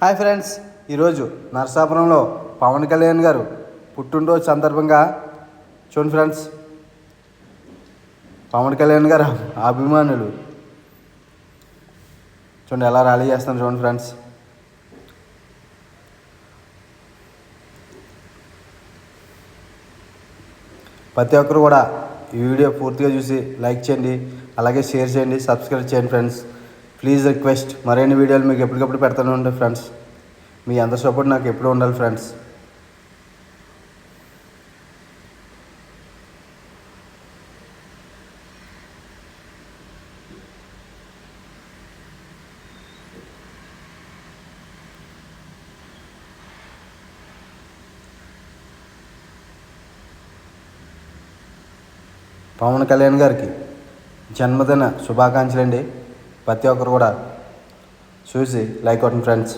Hi friends ఈరోజు నరసాపురంలో పవన్ కళ్యాణ్ గారు పుట్టినరోజు సందర్భంగా చూడండి ఫ్రెండ్స్. పవన్ కళ్యాణ్ గారు అభిమానులు. చూడండి ఎలా ర్యాలీ చేస్తాను చూడండి ఫ్రెండ్స్. ప్రతి ఒక్కరు కూడా ఈ వీడియో పూర్తిగా చూసి లైక్ చేయండి అలాగే షేర్ చేయండి సబ్స్క్రైబ్ చేయండి ఫ్రెండ్స్. ప్లీజ్ రిక్వెస్ట్ మరిన్ని వీడియోలు మీకు ఎప్పటికప్పుడు పెడతానే ఉంటాయి ఫ్రెండ్స్ మీ అందరి సపోర్ట్ నాకు ఎప్పుడూ ఉండాలి ఫ్రెండ్స్ పవన్ కళ్యాణ్ గారికి జన్మదిన శుభాకాంక్షలు అండి ప్రతి ఒక్కరు కూడా చూసి లైక్ అవుతుంది ఫ్రెండ్స్.